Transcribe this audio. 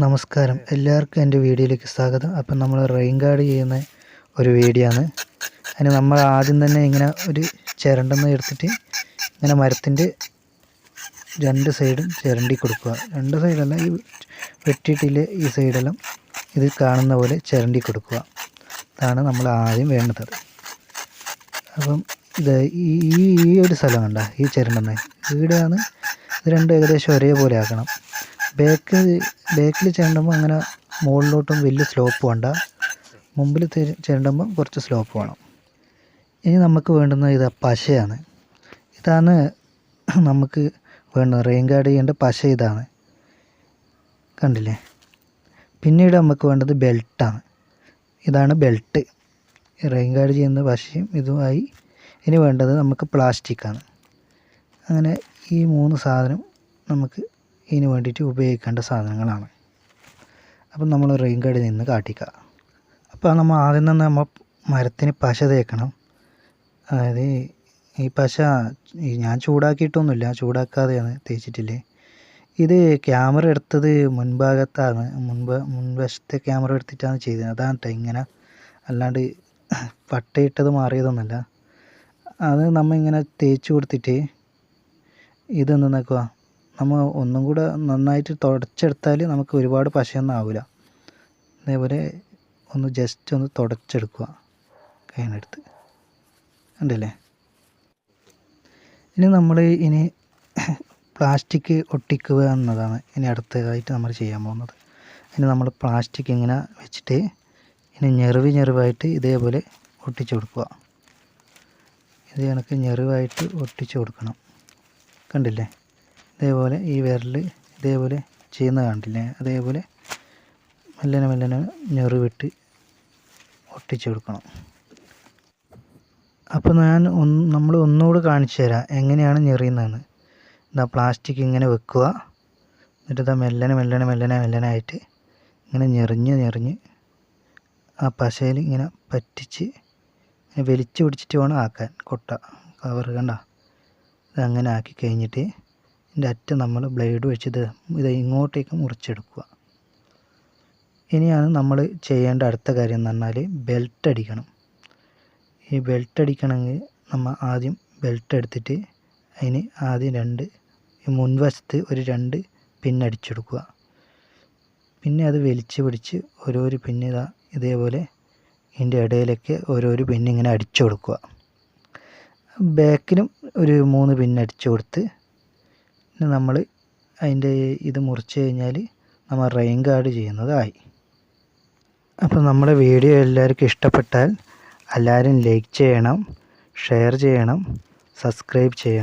നമസ്കാരം. എല്ലാവർക്കും എന്റെ വീഡിയോയിലേക്ക് സ്വാഗതം. അപ്പം നമ്മൾ റെയിൻ ഗാർഡ് ചെയ്യുന്ന ഒരു വീഡിയോ ആണ്. അതിന് നമ്മൾ ആദ്യം തന്നെ ഇങ്ങനെ ഒരു ചിരണ്ടെന്ന് എടുത്തിട്ട് ഇങ്ങനെ മരത്തിന്റെ രണ്ട് സൈഡും ചിരണ്ടി കൊടുക്കുക. രണ്ട് സൈഡല്ല ഈ വെട്ടിയിട്ടില്ലേ ഈ സൈഡെല്ലാം ഇത് കാണുന്ന പോലെ ചിരണ്ടി കൊടുക്കുക. അതാണ് നമ്മൾ ആദ്യം വേണ്ടത്. അപ്പം ഇത് ഈ ഈ ഒരു സ്ഥലം കണ്ട? ഈ ചിരണ്ടെന്ന്. ഇവിടെയാണ് ഇത് രണ്ടും ഏകദേശം ഒരേപോലെ ആക്കണം. ബാക്ക് ബാക്കിൽ ചിരണ്ടുമ്പോൾ അങ്ങനെ മുകളിലോട്ടും വലിയ സ്ലോപ്പ് വേണ്ട. മുമ്പിൽ ചിരണ്ടുമ്പോൾ കുറച്ച് സ്ലോപ്പ് വേണം. ഇനി നമുക്ക് വേണ്ടുന്ന ഇത് പശയാണ്. ഇതാണ് നമുക്ക് വേണ്ടത് റെയിൻ ഗാർഡ് ചെയ്യേണ്ട പശ ഇതാണ്. കണ്ടില്ലേ? പിന്നീട് നമുക്ക് വേണ്ടത് ബെൽറ്റാണ് ഇതാണ് ബെൽറ്റ് റെയിൻ ഗാർഡ് ചെയ്യുന്ന പശയും ഇതുമായി ഇനി വേണ്ടത് നമുക്ക് പ്ലാസ്റ്റിക്കാണ് അങ്ങനെ ഈ മൂന്ന് സാധനം നമുക്ക് ഇതിന് വേണ്ടിയിട്ട് ഉപയോഗിക്കേണ്ട സാധനങ്ങളാണ്. അപ്പം നമ്മൾ റെയിൻ ഗാർഡിൽ നിന്ന് കാട്ടിക്കുക. അപ്പോൾ നമ്മൾ ആദ്യം തന്നെ നമ്മൾ മരത്തിന് പശ തേക്കണം. അതായത് ഈ പശ ഞാൻ ചൂടാക്കിയിട്ടൊന്നുമില്ല ചൂടാക്കാതെയാണ് തേച്ചിട്ടില്ലേ. ഇത് ക്യാമറ എടുത്തത് മുൻഭാഗത്താണ് മുൻപ് മുൻവശത്തെ ക്യാമറ എടുത്തിട്ടാണ് ചെയ്തത്. അതാണ് കേട്ടോ ഇങ്ങനെ അല്ലാണ്ട് പട്ടയിട്ടത് മാറിയതൊന്നുമല്ല. അത് നമ്മൾ ഇങ്ങനെ തേച്ച് കൊടുത്തിട്ട് ഇതൊന്ന് നോക്കുക നമ്മൾ ഒന്നും കൂടെ നന്നായിട്ട് തുടച്ചെടുത്താൽ നമുക്ക് ഒരുപാട് പശയൊന്നും ആവില്ല അതേപോലെ ഒന്ന് ജസ്റ്റ് ഒന്ന് തുടച്ചെടുക്കുക. കൈനെടുത്ത്. കണ്ടില്ലേ? ഇനി നമ്മൾ ഇനി പ്ലാസ്റ്റിക് ഒട്ടിക്കുക എന്നതാണ് ഇനി അടുത്തതായിട്ട് നമ്മൾ ചെയ്യാൻ പോകുന്നത്. ഇനി നമ്മൾ പ്ലാസ്റ്റിക് ഇങ്ങനെ വെച്ചിട്ട് ഇനി ഞെറിവ് ഞെറിവായിട്ട് ഇതേപോലെ ഒട്ടിച്ചു കൊടുക്കുക. ഇത് കണക്ക് ഞെറിവായിട്ട് ഒട്ടിച്ചു കൊടുക്കണം. കണ്ടില്ലേ? ഇതേപോലെ ഈ വിരൽ ഇതേപോലെ ചെയ്യുന്ന കണ്ടില്ലേ? അതേപോലെ മെല്ലനെ മെല്ലനെ ഞെറിവിട്ട് ഒട്ടിച്ചു കൊടുക്കണം. അപ്പോൾ ഞാൻ ഒന്ന് നമ്മൾ ഒന്നുകൂടെ കാണിച്ചു തരാം എങ്ങനെയാണ് ഞെറിയുന്നതെന്ന്. ഇതാ പ്ലാസ്റ്റിക് ഇങ്ങനെ വെക്കുക. എന്നിട്ട് ഇതാ മെല്ലനെ മെല്ലനെ മെല്ലനെ മെല്ലനായിട്ട് ഇങ്ങനെ ഞെറിഞ്ഞ് ഞെറിഞ്ഞ് ആ പശയിൽ ഇങ്ങനെ പറ്റിച്ച് ഇങ്ങനെ വലിച്ചു പിടിച്ചിട്ട് വേണം ആക്കാൻ. കൊട്ട കവർ കണ്ട. അങ്ങനെ ആക്കി കഴിഞ്ഞിട്ട് ഇതിന്റെ അറ്റം നമ്മൾ ബ്ലേഡ് വെച്ച് ഇത് ഇത് ഇങ്ങോട്ടേക്ക് മുറിച്ചെടുക്കുക. ഇനിയാണ് നമ്മൾ ചെയ്യേണ്ട അടുത്ത കാര്യം എന്ന് പറഞ്ഞാൽ ബെൽറ്റ് അടിക്കണം. ഈ ബെൽറ്റ് അടിക്കണമെങ്കിൽ നമ്മൾ ആദ്യം ബെൽറ്റ് എടുത്തിട്ട് അതിന് ആദ്യം രണ്ട് ഈ മുൻവശത്ത് ഒരു രണ്ട് പിന്നടിച്ചെടുക്കുക പിന്നെ അത് വലിച്ച് പിടിച്ച് ഓരോരു പിന്ന് ഇതാ ഇതേപോലെ ഇതിന്റെ ഇടയിലേക്ക് ഓരോരു പിന്നിങ്ങനെ അടിച്ചു കൊടുക്കുക. ബാക്കിലും ഒരു മൂന്ന് പിന്നടിച്ചു കൊടുത്ത് പിന്നെ നമ്മൾ അതിന്റെ ഇത് മുറിച്ച് കഴിഞ്ഞാൽ നമ്മൾ റെയിൻ ഗാർഡ് ചെയ്യുന്നതായി. അപ്പോൾ നമ്മുടെ വീഡിയോ എല്ലാവർക്കും ഇഷ്ടപ്പെട്ടാൽ എല്ലാവരും ലൈക്ക് ചെയ്യണം ഷെയർ ചെയ്യണം സബ്സ്ക്രൈബ് ചെയ്യണം.